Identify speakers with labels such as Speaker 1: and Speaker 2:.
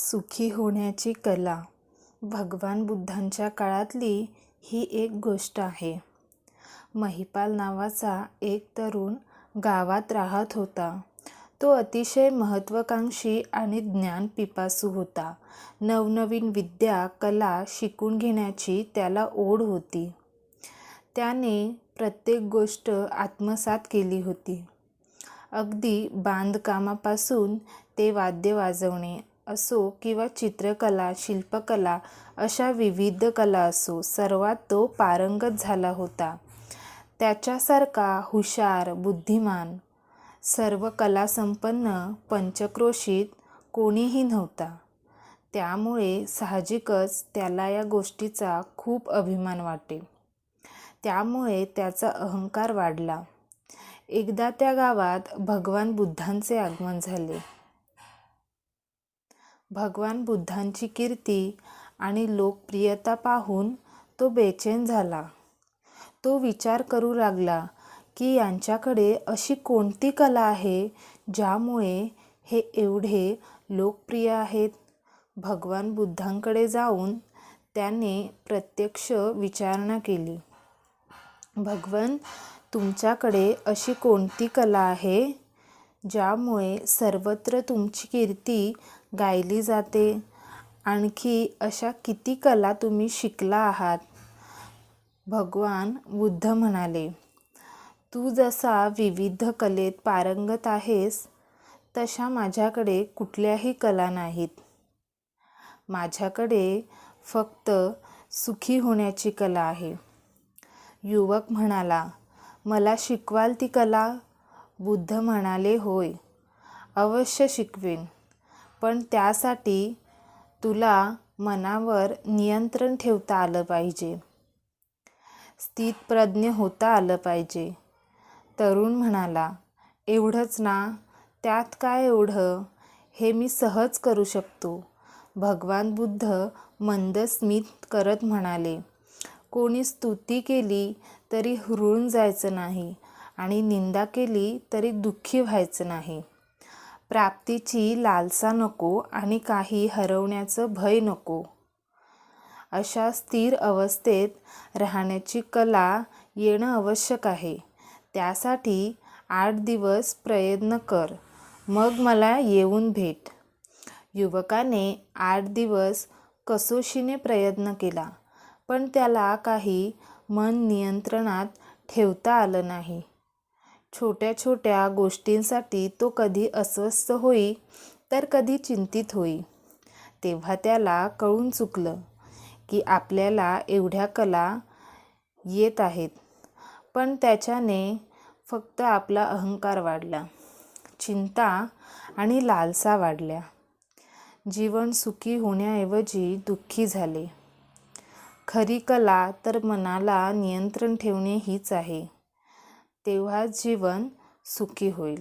Speaker 1: सुखी होण्याची कला भगवान बुद्धांच्या काळातली ही एक गोष्ट आहे. महिपाल नावाचा एक तरुण गावात राहत होता. तो अतिशय महत्त्वाकांक्षी आणि ज्ञान पिपासू होता. नवनवीन विद्या कला शिकून घेण्याची त्याला ओढ होती. त्याने प्रत्येक गोष्ट आत्मसात केली होती. अगदी बांधकामापासून ते वाद्य वाजवणे असो किंवा चित्रकला शिल्पकला अशा विविध कला असो सर्वात तो पारंगत झाला होता. त्याच्यासारखा हुशार बुद्धिमान सर्व कलासंपन्न पंचक्रोशीत कोणीही नव्हता. त्यामुळे साहजिकच त्याला या गोष्टीचा खूप अभिमान वाटे. त्यामुळे त्याचा अहंकार वाढला. एकदा त्या गावात भगवान बुद्धांचे आगमन झाले. भगवान बुद्धांची कीर्ती आणि लोकप्रियता पाहून तो बेचैन झाला. तो विचार करू लागला की यांच्याकडे अशी कोणती कला आहे ज्यामुळे हे एवढे लोकप्रिय आहेत? भगवान बुद्धांकडे जाऊन त्याने प्रत्यक्ष विचारणा केली. भगवान तुमच्याकडे अशी कोणती कला आहे ज्यामुळे सर्वत्र तुमची कीर्ती गायली जाते. आणखी अशा किती कला तुम्ही शिकला आहात? भगवान बुद्ध म्हणाले तू जसा विविध कलेत पारंगत आहेस तशा माझ्याकडे कुठल्याही कला नाहीत. माझ्याकडे फक्त सुखी होण्याची कला आहे. युवक म्हणाला मला शिकवाल ती कला? बुद्ध म्हणाले होय अवश्य शिकवेन. पण त्यासाठी तुला मनावर नियंत्रण ठेवता आलं पाहिजे. स्थितप्रज्ञ होता आलं पाहिजे. तरुण म्हणाला एवढंच ना त्यात काय एवढं? हे मी सहज करू शकतो. भगवान बुद्ध मंद स्मित करत म्हणाले कोणी स्तुती केली तरी हुरळून जायचं नाही आणि निंदा केली तरी दुःखी व्हायचं नाही. प्राप्तीची लालसा नको आणि काही हरवण्याचं भय नको. अशा स्थिर अवस्थेत राहण्याची कला येणं आवश्यक आहे. त्यासाठी आठ दिवस प्रयत्न कर. मग मला येऊन भेट. युवकाने आठ दिवस कसोशीने प्रयत्न केला पण त्याला काही मन नियंत्रणात ठेवता आलं नाही. छोट्या छोट्या गोष्टींसाठी तो कधी अस्वस्थ होई तर कधी चिंतित होई. तेव्हा त्याला कळून चुकलं की आपल्याला एवढ्या कला येत आहेत. पण त्याच्याने फक्त आपला अहंकार वाढला चिंता आणि लालसा वाढल्या. जीवन सुखी होण्याऐवजी दुःखी झाले. खरी कला तर मनाला नियंत्रण ठेवणे हीच आहे. तेव्हाच जीवन सुखी होईल.